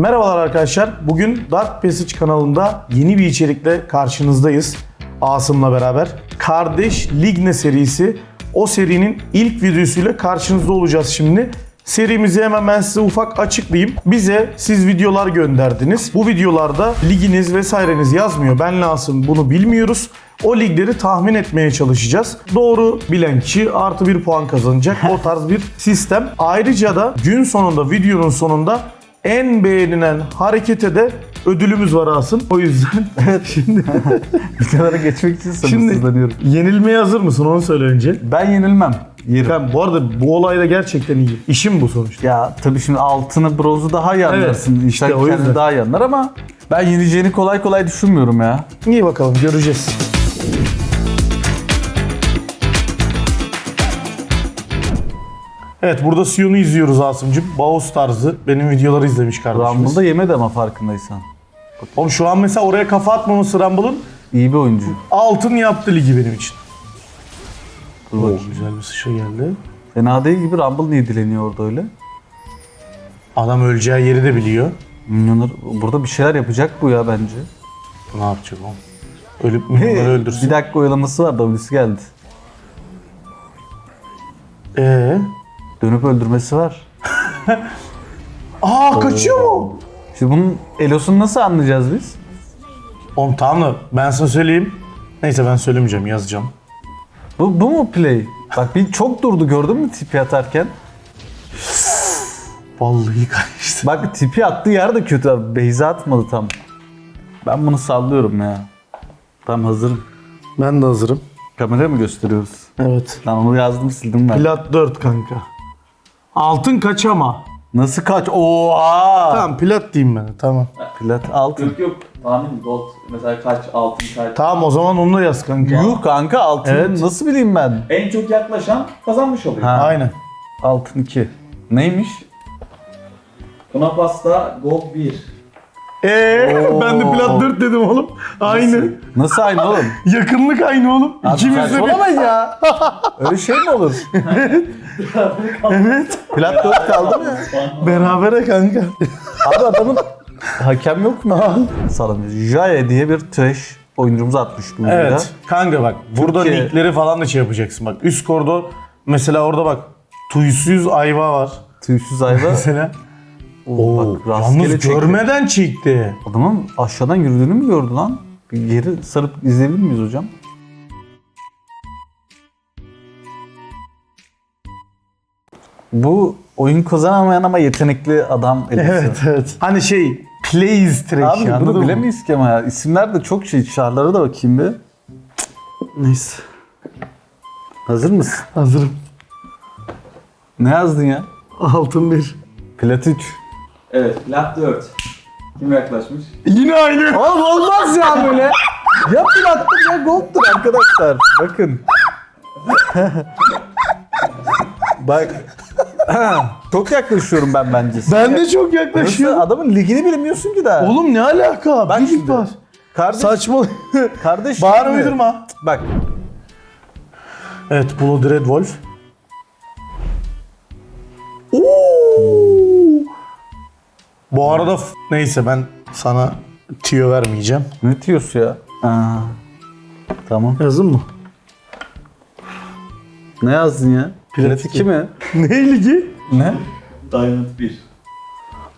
Merhabalar arkadaşlar. Bugün Dark Passage kanalında yeni bir içerikle karşınızdayız. Asım'la beraber. Kardeş Ligne serisi. O serinin ilk videosuyla karşınızda olacağız şimdi. Serimizi hemen ben size ufak açıklayayım. Bize siz videolar gönderdiniz. Bu videolarda liginiz vesaireniz yazmıyor. Ben Asım bunu bilmiyoruz. O ligleri tahmin etmeye çalışacağız. Doğru bilen kişi artı bir puan kazanacak. O tarz bir sistem. Ayrıca da gün sonunda, videonun sonunda en beğenilen harekete de ödülümüz var Asım. O yüzden evet şimdi Videolara geçmek için şimdi sabırsızlanıyorum. yenilmeye hazır mısın onu söyle önce. Ben yenilmem. Yerim. Ben bu arada bu olayda gerçekten iyi. İşim bu sonuçta. Ya tabii şimdi altını bronzu daha iyi anlarsın. Evet, İnsan işte o kendi yüzden. daha iyi anlar ama ben yeneceğini kolay kolay düşünmüyorum ya. İyi bakalım göreceğiz. Evet burada Sion'u izliyoruz Asım'cığım. Baus tarzı. Benim videoları izlemiş kardeşimiz. Rumble'da yemedi ama farkındaysan. Oğlum şu an mesela oraya kafa atmaması Rumble'ın İyi bir oyuncu. altın yaptı ligi benim için. Dur Oo, bakayım. güzel bir sıçra geldi. Fena değil gibi Rumble niye dileniyor orada öyle? Adam öleceği yeri de biliyor. Minyonlar burada bir şeyler yapacak bu ya bence. Ne yapacak oğlum? Ölüp milyonları öldürsün. bir dakika oyalaması var W'si geldi. Ee? Dönüp öldürmesi var. Aa kaçıyor mu? Şimdi bunun Elos'unu nasıl anlayacağız biz? Oğlum tamam da ben sana söyleyeyim. Neyse ben söylemeyeceğim yazacağım. Bu, bu mu play? Bak bir çok durdu gördün mü tipi atarken? Vallahi karıştı. Bak tipi attığı yer de kötü abi. Beyza atmadı tam. Ben bunu sallıyorum ya. Tam hazırım. Ben de hazırım. Kameraya mı gösteriyoruz? Evet. Lan onu yazdım sildim ben. Plat 4 kanka. Altın kaç ama? Nasıl kaç? Oha! Tamam plat diyeyim ben. Tamam. Plat altın. Yok yok. Tahmin gold. Mesela kaç altın kaç. Tamam o zaman onu da yaz kanka. Yuh kanka altın. Evet. Nasıl bileyim ben? En çok yaklaşan kazanmış oluyor. Ha. Aynen. Altın 2. Neymiş? Buna pasta gold 1. Eee Oo. ben de plat 4 dedim oğlum. Aynı. Nasıl aynı oğlum? Yakınlık aynı oğlum. Abi İkimiz de bir. saçmalamayın ya. Öyle şey mi olur? Evet. Plat 4 kaldı mı? Berabere kanka. Abi adamın hakem yok mu? Salam. Jaye diye bir trash oyuncumuzu atmış bu videoda. Evet. Kanka bak burada Türkiye- nickleri falan da şey yapacaksın bak. Üst kordo mesela orada bak. Tuysuz ayva var. Tüysüz ayva. Mesela. Oo, bak rastgele yalnız çekti. görmeden çekti. Adamın aşağıdan yürüdüğünü mü gördü lan? Bir geri sarıp izleyebilir miyiz hocam? Bu oyun kazanamayan ama yetenekli adam elbise. Evet evet. Hani şey plays trash Abi anladın bunu mı? bilemeyiz ki ama ya. İsimler de çok şey. Şarlara da bakayım bir. Neyse. Hazır mısın? Hazırım. Ne yazdın ya? Altın bir. Plat 3. Evet. Plat 4. Kim yaklaşmış? Yine aynı. Oğlum olmaz ya böyle. Ya plattır ya gold'tur arkadaşlar. Bakın. Bak. Çok yaklaşıyorum ben bence. Ben de çok yaklaşıyorum. adamın ligini bilmiyorsun ki daha. Oğlum ne alaka? Bak Bir lig şimdi. var. Kardeş, Saçma. kardeş. Bağır şimdi- uydurma. Bak. Evet Blood Red Wolf. Oo! Bu arada f- neyse ben sana tüyo vermeyeceğim. Ne diyorsun ya? Aa, tamam. Yazın mı? Ne yazdın ya? Plat Plat 2 mi? Ne ligi? Ne? Diamond 1.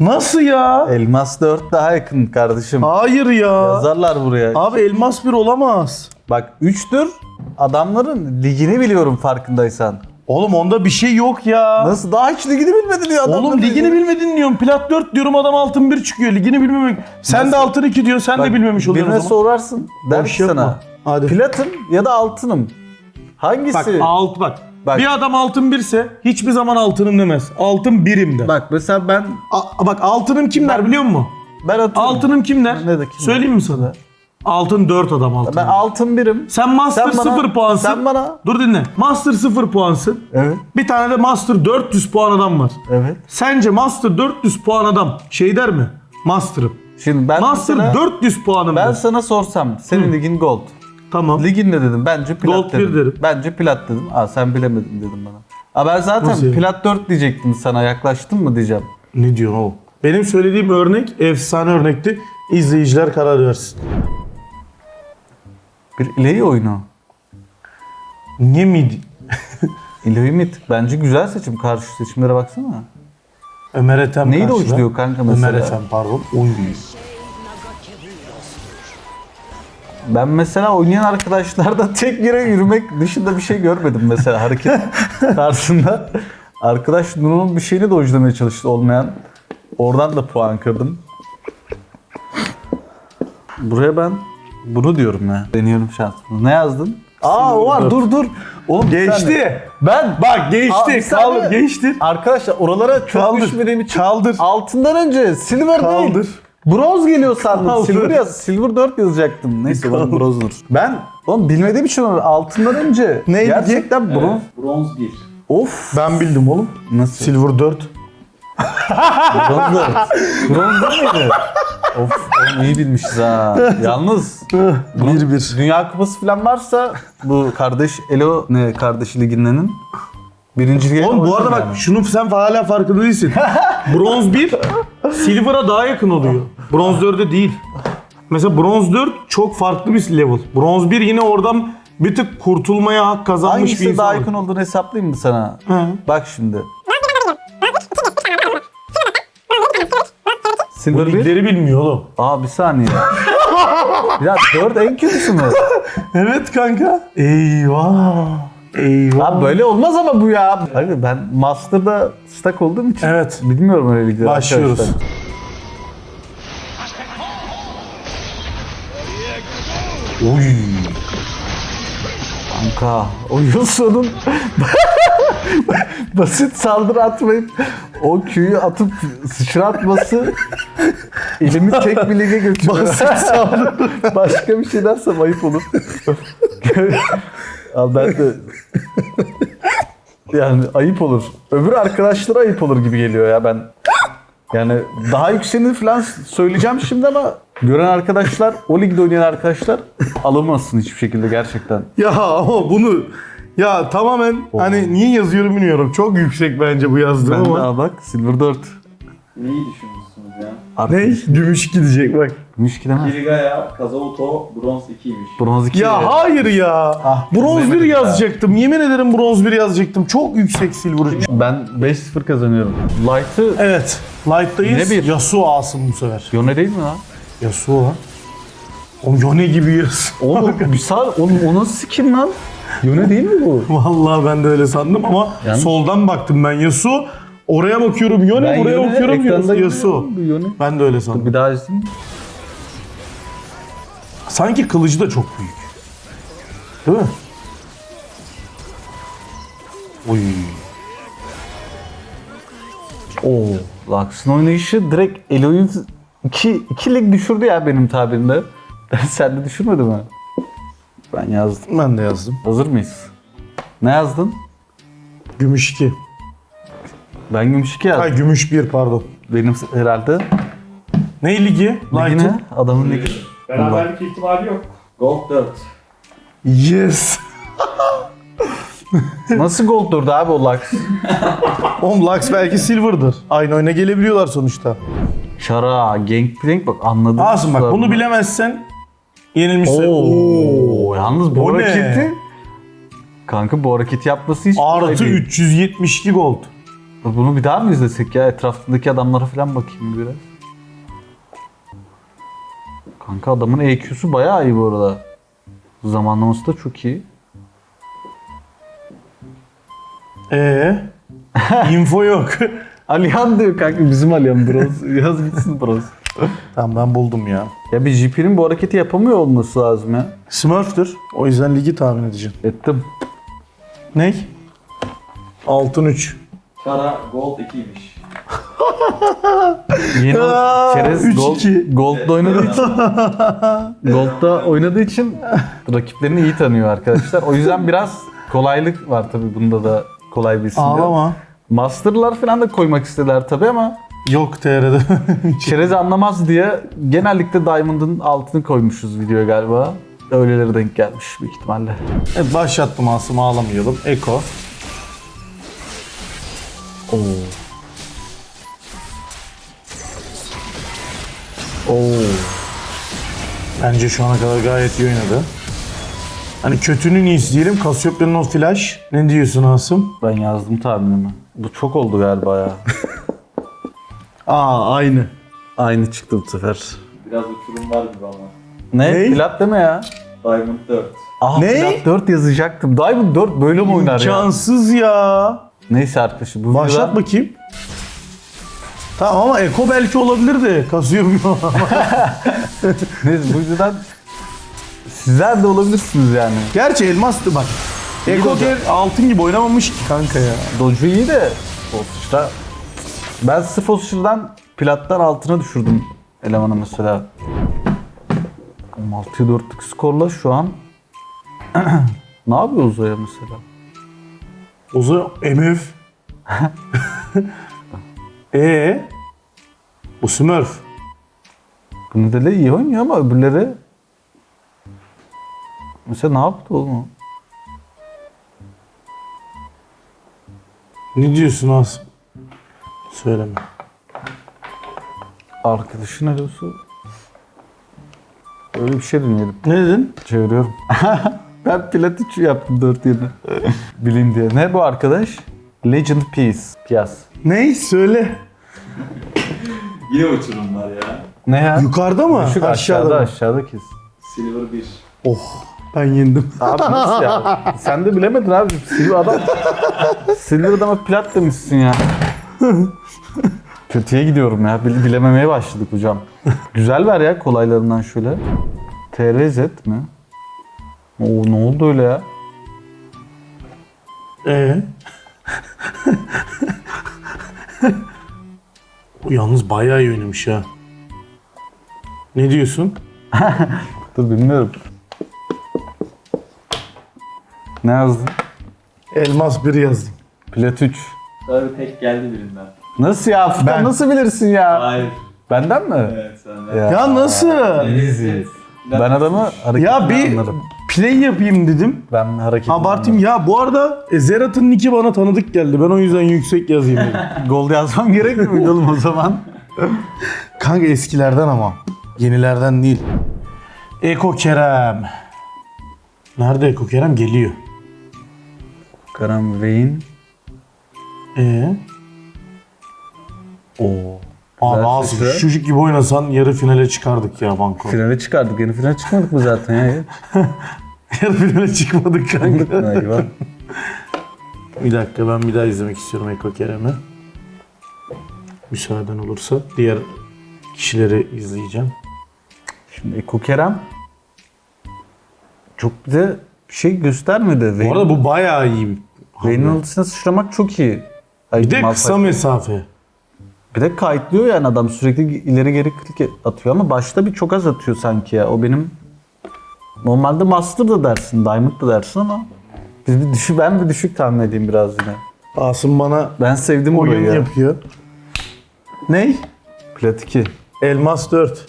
Nasıl ya? Elmas 4 daha yakın kardeşim. Hayır ya. Yazarlar buraya. Abi elmas bir olamaz. Bak 3'tür. Adamların ligini biliyorum farkındaysan. Oğlum onda bir şey yok ya. Nasıl daha hiç ligini bilmedin ya Oğlum ligini bilmedin diyorum. Plat 4 diyorum adam altın 1 çıkıyor. Ligini bilmemek. Sen de Nasıl? altın 2 diyorsun. Sen de bilmemiş oluyorsun Birine sorarsın. Der ki sana. Hadi. Platın ya da altınım. Hangisi? Bak alt bak. Bak. Bir adam altın birse hiçbir zaman altınım demez. Altın birim der. Bak mesela ben A- bak altınım kim der biliyor musun? ben atıyorum. Altınım kim der? Ne de kim Söyleyeyim mi sana? Altın 4 adam altın. Ben altın birim. sen master Sen bana- 0 puansın. sen bana- Dur dinle. Master 0 puansın. Evet. Bir tane de master 400 puan adam var. Evet. Sence master 400 puan adam şey der mi? Master'ım. Şimdi ben Master mesela- 400 puanım ben der. sana sorsam senin ligin gold. Tamam. Ligin ne dedim? Bence plat Gold dedim. derim. Bence plat dedim. Aa sen bilemedin dedim bana. Aa ben zaten Nasıl yani? plat 4 diyecektim sana yaklaştın mı diyeceğim. Ne diyorsun oğlum? Benim söylediğim örnek efsane örnekti. İzleyiciler karar versin. Bir ileyi oyunu. Niye miydi? İleyi mit. Bence güzel seçim. Karşı seçimlere baksana. Ömer Ethem Neyi de karşıda. uçluyor kanka mesela? Ömer Ethem pardon. Oy. Ben mesela oynayan arkadaşlarda tek yere yürümek dışında bir şey görmedim mesela hareket tarzında. Arkadaş Nuru'nun bir şeyini dojlamaya çalıştı olmayan. Oradan da puan kırdım. Buraya ben bunu diyorum ya. Deniyorum şansımı. Ne yazdın? Aa o var dur dur. Oğlum. Geçti. Ben Bak Aa, geçti. Kaldır. Geçtir. Arkadaşlar oralara çok Kaldır. düşmediğim için Kaldır. altından önce silver değil. Kaldır. Bronz geliyor sandım. Silver yaz. Silver 4 yazacaktım. Neyse ben Kaldır. bronzdur. Ben Oğlum bilmediğim için onu altından önce. Neydi? Gerçekten bronz. Evet, bronz 1. Of. ben bildim oğlum. Nasıl? Silver 4. bronz 4. bronz değil miydi? of oğlum iyi bilmişiz ha. Yalnız Bir bir. Dünya Kupası falan varsa bu kardeş Elo ne kardeşi ligindenin birinci Oğlum bu arada bak şunu sen hala farkında değilsin. Bronz 1 Silver'a daha yakın oluyor. Bronz 4'e değil. Mesela bronz 4 çok farklı bir level. Bronz 1 yine oradan bir tık kurtulmaya hak kazanmış bir Hangisi insan. daha yakın olduğunu hesaplayayım mı sana? Hı. Bak şimdi. Silver Bu 1. ligleri bilmiyor oğlum. Aa bir saniye. ya 4 en kötüsü mü? Evet kanka. Eyvah. Eyvah. Abi böyle olmaz ama bu ya. Abi ben Master'da stack olduğum için Evet. bilmiyorum öyle ligleri. Başlıyoruz. arkadaşlar. Oy. Kanka o Yusuf'un basit saldırı atmayıp o Q'yu atıp sıçratması elimi tek bir lige götürüyor. Başka bir şey dersem ayıp olur. Al ben de yani ayıp olur. Öbür arkadaşlara ayıp olur gibi geliyor ya ben. Yani daha yükseğini falan söyleyeceğim şimdi ama gören arkadaşlar, o ligde oynayan arkadaşlar alamazsın hiçbir şekilde gerçekten. Ya ama bunu ya tamamen hani niye yazıyorum bilmiyorum. Çok yüksek bence bu yazdığım Ben ama. daha bak Silver 4. Neyi ya? Ne? Gümüş gidecek bak. Müşki demez. Kirigaya, Kazavuto, bronz 2'ymiş. Bronz 2. Ya hayır ya. Ah, bronz 1 bilemedim ya. yazacaktım. Yemin ederim bronz 1 yazacaktım. Çok yüksek silver. Ben 5-0 kazanıyorum. Light'ı Evet. Light'tayız. Yine bir. Yasuo alsın bu sefer. Yone değil mi lan? Yasuo lan. Oğlum Yone gibi yaz. Oğlum bir sal, onun, onun skin lan. Yone değil mi bu? Vallahi ben de öyle sandım ama Yalnız- soldan baktım ben Yasuo. Oraya bakıyorum Yone, buraya bakıyorum Yasuo. Yasuo. Yone. Ben de öyle sandım. Bir daha izleyeyim. Sanki kılıcı da çok büyük. Değil mi? Oy. Oo. Lux'ın oynayışı direkt Eloy'u 2 2 lig düşürdü ya benim tabirimde. Sen de düşürmedi mi? Ben yazdım. Ben de yazdım. Hazır mıyız? Ne yazdın? Gümüş 2. Ben gümüş 2 yazdım. Ay gümüş 1 pardon. Benim herhalde. Ne ligi? Ligi ne? Adamın ligi. Beraberlik ihtimali yok. Gold 4. Yes. Nasıl gold durdu abi o Lux? Oğlum Lux belki silver'dır. Aynı oyuna gelebiliyorlar sonuçta. Şara, Gangplank bak anladım. Asım bak bunu bilemezsen yenilmişsin. Oo, yalnız bu O ne? hareketi Kanka bu hareketi yapması hiç kolay Artı değil. 372 gold. Bunu bir daha mı izlesek ya? Etrafındaki adamlara falan bakayım biraz. Kanka adamın EQ'su bayağı iyi bu arada. Zamanlaması da çok iyi. Ee, info yok. Alihan diyor kanka bizim Alihan bronz. Yaz gitsin bronz. tamam ben buldum ya. Ya bir GP'nin bu hareketi yapamıyor olması lazım ya. Smurf'tür. O yüzden ligi tahmin edeceğim. Ettim. Ney? Altın 3. Kara Gold 2'ymiş. Yeni Çerez 3-2. Gold, Gold'da oynadığı için Gold'da oynadığı için rakiplerini iyi tanıyor arkadaşlar. O yüzden biraz kolaylık var tabii bunda da kolay bir isim. yok. Ağlama. Master'lar falan da koymak istediler tabii ama Yok TR'de. Çerez anlamaz diye genellikle Diamond'ın altını koymuşuz videoya galiba. Öyleleri denk gelmiş büyük ihtimalle. evet başlattım Asım ağlamayalım. Eko. Oo. Oo. Bence şu ana kadar gayet iyi oynadı. Hani kötünün iyisi diyelim. Kasiopya'nın o flash. Ne diyorsun Asım? Ben yazdım tahminimi. Bu çok oldu galiba ya. Aa aynı. Aynı çıktı bu sefer. Biraz uçurum var gibi ama. Ne? Ney? Plat deme ya. Diamond 4. Ah, ne? Plat 4 yazacaktım. Diamond 4 böyle mi oynar ya? İmkansız ya. Neyse arkadaşlar bu Başlat videodan- bakayım. Tamam ama Eko belki olabilir de Cassiopeia. Neyse bu yüzden sizler de olabilirsiniz yani. Gerçi elmastı bak. Eko hocam. gel altın gibi oynamamış ki kanka ya. Dojo iyi de o sıçra. Ben sırf o sıçradan plattan altına düşürdüm elemanı mesela. 6'ya 4'lük skorla şu an ne yapıyor Uzay'a mesela? Oza MF. Ee, bu Smurf. Bu nedeni iyi oynuyor ama öbürleri mesela ne yaptı oğlum? o? Ne diyorsun Asım? Söyleme. Arkadaşın arıyorsa öyle bir şey deneyelim. Ne dedin? Çeviriyorum. ben plat 3 yaptım 4 yerine. Bileyim diye. Ne bu arkadaş? Legend Peace. Piyas. Ne? Söyle. Yine uçurum var ya. Ne ya? Yukarıda mı? Düşük Aşağıda aşağıda mı? aşağıda kes. Silver 1. Oh ben yendim. Abi nasıl ya? Sen de bilemedin abi. Silver adam. Silver adama plat demişsin ya. Kötüye gidiyorum ya. Bil- bilememeye başladık hocam. Güzel ver ya kolaylarından şöyle. TRZ mi? Oo ne oldu öyle ya? Ee? Bu yalnız bayağı iyi oynamış ha. Ne diyorsun? Dur bilmiyorum. Ne yazdın? Elmas 1 yazdım. Plat 3. Sonra bir tek geldi birinden. Nasıl ya? Furkan Ben- nasıl bilirsin ya? Hayır. Benden mi? Evet senden. Ya nasıl? Evet. Ben adamı hareketinden Ya bir anlarım. Play yapayım dedim. Ben hareketinden Abartayım ya bu arada e, Zerat'ın nicki bana tanıdık geldi. Ben o yüzden yüksek yazayım dedim. Gol yazmam gerekmiyor muydu oğlum o zaman? Kanka eskilerden ama. Yenilerden değil. Eko Kerem. Nerede Eko Kerem? Geliyor. Karam Vein. Ee? Oo. Güzel şu çocuk gibi oynasan yarı finale çıkardık ya banko. Finale çıkardık. Yeni finale çıkmadık mı zaten ya? yarı finale çıkmadık kanka. Bir dakika ben bir daha izlemek istiyorum Eko Kerem'i. Müsaaden olursa diğer kişileri izleyeceğim. Şimdi Eko Kerem çok bize bir şey göstermedi. Bu arada bu bayağı iyi. Altısına sıçramak çok iyi. Ay, Bir de Malphite- kısa mesafe. Bir de kayıtlıyor yani adam sürekli ileri geri klik atıyor ama başta bir çok az atıyor sanki ya. O benim normalde Master da dersin, Diamond da dersin ama biz bir düşük, ben bir düşük tahmin edeyim biraz yine. Asım bana Ben sevdim burayı oyun ya. yapıyor. Ney? Plat 2. Elmas 4.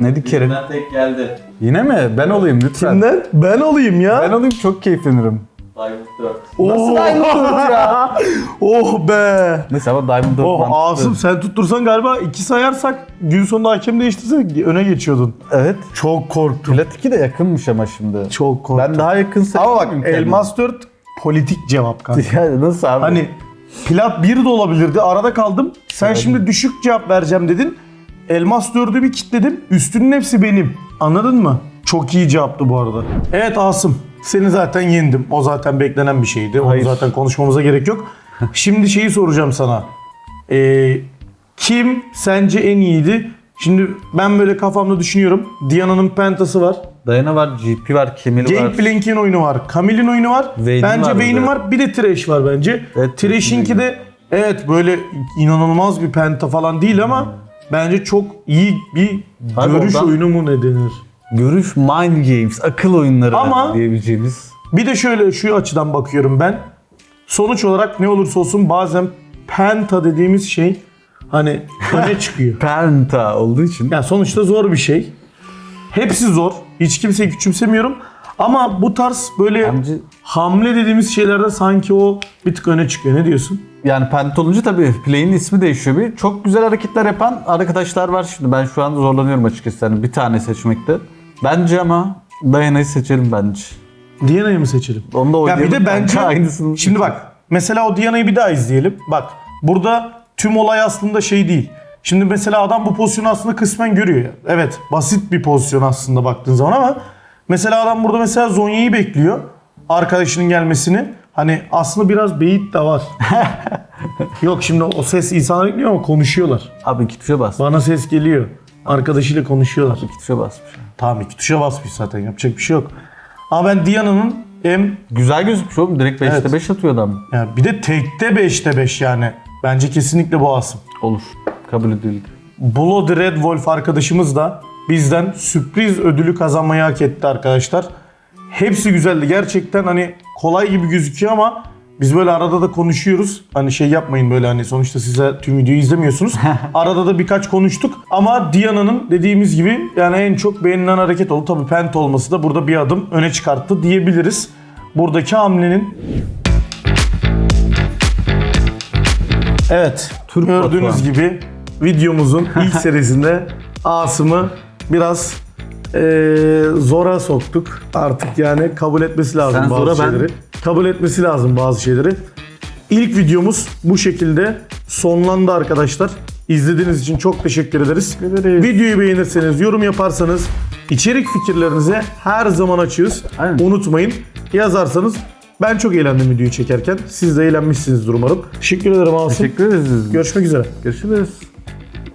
Neydi Kerim? Birinden tek geldi. Yine mi? Ben olayım lütfen. Kimden? Ben olayım ya. Ben olayım çok keyiflenirim. Diamond 4. Oh, Diamond ya? oh be. Neyse ama Diamond 4 Oh mantıklı. Asım sen tuttursan galiba iki sayarsak gün sonunda hakem değiştirse öne geçiyordun. Evet. Çok korktum. Plat 2 de yakınmış ama şimdi. Çok korktum. Ben daha yakın Ama bak. Elmas 4 politik cevap kanka. Yani nasıl abi? hani plat 1 de olabilirdi. Arada kaldım. Sen şimdi düşük cevap vereceğim dedin. Elmas 4'ü bir kitledim. Üstünün hepsi benim. Anladın mı? Çok iyi cevaptı bu arada. Evet Asım. Seni zaten yendim. O zaten beklenen bir şeydi. Onu Hayır. zaten konuşmamıza gerek yok. Şimdi şeyi soracağım sana. Ee, kim sence en iyiydi? Şimdi ben böyle kafamda düşünüyorum. Diana'nın pentası var. Dayana var, GP var, Kemil var. Gangplank'in oyunu var. Camille'in oyunu var. Vayne'in bence var Vayne'in var. Bir de Thresh var bence. Evet, Thresh'inki de evet böyle inanılmaz bir penta falan değil ama bence çok iyi bir Abi görüş oyunu mu ne denir? Görüş mind games, akıl oyunları Ama- diyebileceğimiz. Bir de şöyle şu açıdan bakıyorum ben. Sonuç olarak ne olursa olsun bazen penta dediğimiz şey hani öne çıkıyor. Penta olduğu için. Yani sonuçta zor bir şey. Hepsi zor. Hiç kimseyi küçümsemiyorum. Ama bu tarz böyle Bence hamle dediğimiz şeylerde sanki o bir tık öne çıkıyor. Ne diyorsun? yani penta olunca tabii play'in ismi değişiyor bir. Çok güzel hareketler yapan arkadaşlar var şimdi. Ben şu an zorlanıyorum açıkçası yani bir tane seçmekte. Bence ama Diana'yı seçelim bence. Diana'yı mı seçelim? Onu da Ya oynayalım. bir de bence aynısını. şimdi bak mesela o Diana'yı bir daha izleyelim. Bak burada tüm olay aslında şey değil. Şimdi mesela adam bu pozisyonu aslında kısmen görüyor. ya. Evet basit bir pozisyon aslında baktığın zaman ama mesela adam burada mesela Zonya'yı bekliyor. Arkadaşının gelmesini. Hani aslında biraz beyit de var. Yok şimdi o ses insanlar bekliyor ama konuşuyorlar. Abi iki tuşa bas. Bana ses geliyor. Arkadaşıyla konuşuyorlar. İki tuşa basmış. Tamam iki tuşa basmış zaten yapacak bir şey yok. Ama ben Diana'nın hem Güzel gözükmüş oğlum. Direkt 5'te Evet. 5 atıyor adam. Ya bir de tekte 5'te 5 yani. Bence kesinlikle bu Asım. Olur. Kabul edildi. Blood Red Wolf arkadaşımız da bizden sürpriz ödülü kazanmayı hak etti arkadaşlar. Hepsi güzeldi. Gerçekten hani kolay gibi gözüküyor ama biz böyle arada da konuşuyoruz. Hani şey yapmayın böyle hani sonuçta size tüm videoyu izlemiyorsunuz. arada da birkaç konuştuk. Ama Diana'nın dediğimiz gibi yani en çok beğenilen hareket oldu. Tabii pent olması da burada bir adım öne çıkarttı diyebiliriz. Buradaki hamlenin Evet. Türk gördüğünüz Batuhan. gibi videomuzun ilk serisinde Asım'ı biraz eee, zora soktuk. Artık yani kabul etmesi lazım Sen bazı zora, ben- şeyleri. Kabul etmesi lazım bazı şeyleri. İlk videomuz bu şekilde sonlandı arkadaşlar. İzlediğiniz için çok teşekkür ederiz. ederiz. Videoyu beğenirseniz, yorum yaparsanız, içerik fikirlerinize her zaman açığız. Aynen. Unutmayın. Yazarsanız ben çok eğlendim videoyu çekerken. Siz de eğlenmişsinizdir umarım. Teşekkür ederim Asım. Teşekkür ederiz. Görüşmek üzere. Görüşürüz.